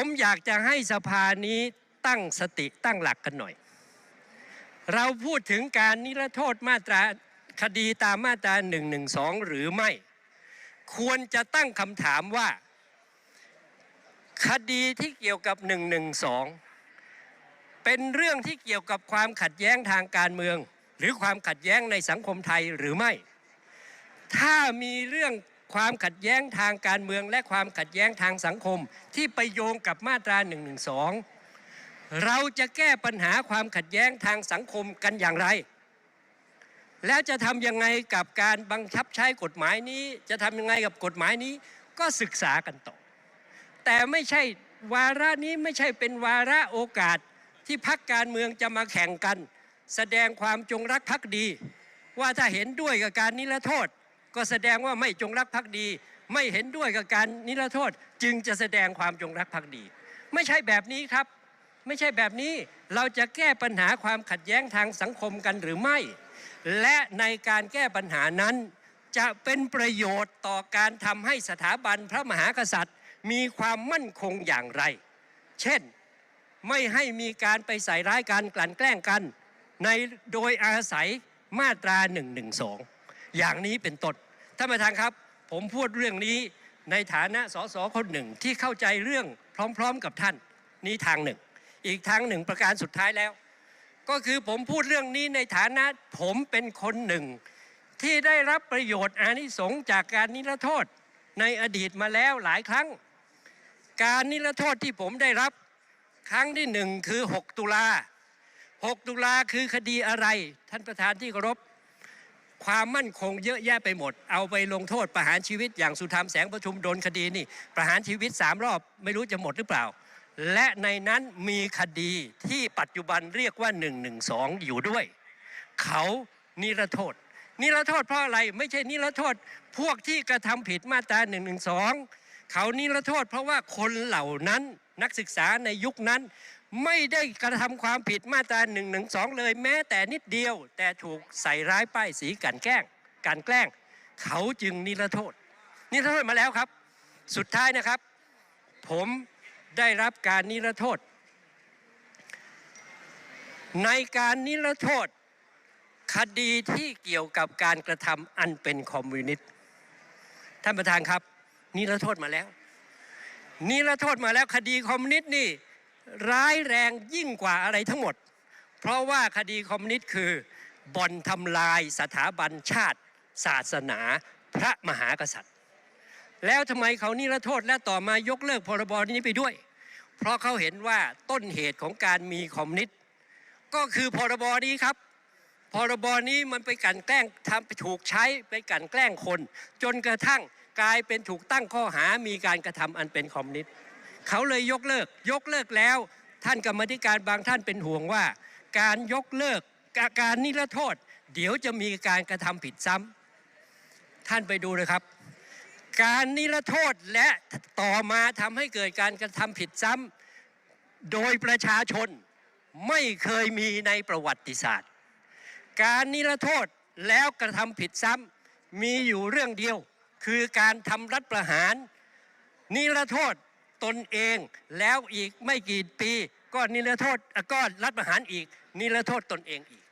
ผมอยากจะให้สภานี้ตั้งสติตั้งหลักกันหน่อย เราพูดถึงการนิรโทษมาตราคดีตามมาตรา1นึหรือไม่ ควรจะตั้งคำถามว่า คดีที่เกี่ยวกับ1นึเป็นเรื่องที่เกี่ยวกับความขัดแย้งทางการเมือง หรือความขัดแย้งในสังคมไทยหรือไม่ ถ้ามีเรื่อง ความขัดแย้งทางการเมืองและความขัดแย้งทางสังคม ที่ไปโยงกับมาตรา1นึเราจะแก้ปัญหาความขัดแย้งทางสังคมกันอย่างไร แล้วจะทำยังไงกับการบังคับใช้กฎหมายนี้ จะทำยังไงกับกฎหมายนี้ก็ศึกษากันต่อ แต่ไม่ใช่วาระนี้ไม่ใช่เป็นวาระโอกาสที่พักการเมืองจะมาแข่งกัน แสดงความจงรักภักดี ว่าถ้าเห็นด้วยกับการนิรโทษ ก็แสดงว่าไม่จงรักภักดี ไม่เห็นด้วยกับการนิรโทษจึงจะแสดงความจงรักภักดี ไม่ใช่แบบนี้ครับ ไม่ใช่แบบนี้เราจะแก้ปัญหาความขัดแย้งทางสังคมกันหรือไม่ และในการแก้ปัญหานั้น จะเป็นประโยชน์ต่อการทำให้สถาบันพระมหากษัตริย์ มีความมั่นคงอย่างไร เช่นไม่ให้มีการไปใส่ร้ายกันกลั่นแกล้งกัน ในโดยอาศัยมาตรา1นึอย่างนี้เป็นต้น ท่านประธานครับ ผมพูดเรื่องนี้ในฐานะสสคนหนึ่งที่เข้าใจเรื่องพร้อม ๆ กับท่านนี้ทางหนึ่ง อีกทางหนึ่งประการสุดท้ายแล้ว ก็คือผมพูดเรื่องนี้ในฐานะผมเป็นคนหนึ่ง ที่ได้รับประโยชน์อานิสงส์จากการนิรโทษในอดีตมาแล้วหลายครั้ง การนิรโทษที่ผมได้รับครั้งที่หนึ่งคือ 6 ตุลา 6 ตุลาคือคดีอะไร ท่านประธานที่เคารพ ความมั่นคงเยอะแยะไปหมด เอาไปลงโทษประหารชีวิตอย่างสุธรรมแสงประชุมโดนคดีนี่ ประหารชีวิตสามรอบไม่รู้จะหมดหรือเปล่า และในนั้นมีคดีที่ปัจจุบันเรียกว่า1นึอยู่ด้วย เขานิรโทษ นิรโทษเพราะอะไรไม่ใช่นิรโทษ พวกที่กระทำผิดมาตรา1นึเขานิรโทษ เพราะว่าคนเหล่านั้นนักศึกษาในยุคนั้น ไม่ได้กระทำความผิดมาตรา1นึเลย แม้แต่นิดเดียว แต่ถูกใส่ร้ายป้ายสีกันแกล้งการแกล้ง เขาจึงนิรโทษ นิรโทษมาแล้วครับ สุดท้ายนะครับ ผมได้รับการนิรโทษ ในการนิรโทษ คดีที่เกี่ยวกับการกระทำอันเป็นคอมมิวนิสต์ท่านประธานครับ นิรโทษมาแล้ว นิรโทษมาแล้วคดีคอมมิวนิสต์นี่ ร้ายแรงยิ่งกว่าอะไรทั้งหมด เพราะว่าคดีคอมมิวนิสต์คือบ่อนทำลายสถาบันชาติ ศาสนาพระมหากษัตริย์ แล้วทำไมเขานิรโทษและต่อมายกเลิกพรบนี้ไปด้วย เพราะเขาเห็นว่าต้นเหตุของการมีคอมมิวนิสต์ก็คือพรบนี้ครับพรบนี้มันไปกันแกล้งทำไปถูกใช้ไปกันแกล้งคน จนกระทั่งกลายเป็นถูกตั้งข้อหามีการกระทำอันเป็นคอมมิวนิสต์ เขาเลยยกเลิก ยกเลิกแล้ว ท่านกรรมธิการบางท่านเป็นห่วงว่า การยกเลิกการนิรโทษ เดี๋ยวจะมีการกระทำผิดซ้ำท่านไปดูเลยครับ การนิรโทษและต่อมาทำให้เกิดการกระทำผิดซ้ำโดยประชาชนไม่เคยมีในประวัติศาสตร์ การนิรโทษแล้วกระทำผิดซ้ำมีอยู่เรื่องเดียว คือการทำรัฐประหาร นิรโทษ ตนเองแล้วอีกไม่กี่ปีก็นิรโทษก็รัฐประหารอีกนิรโทษตนเองอีก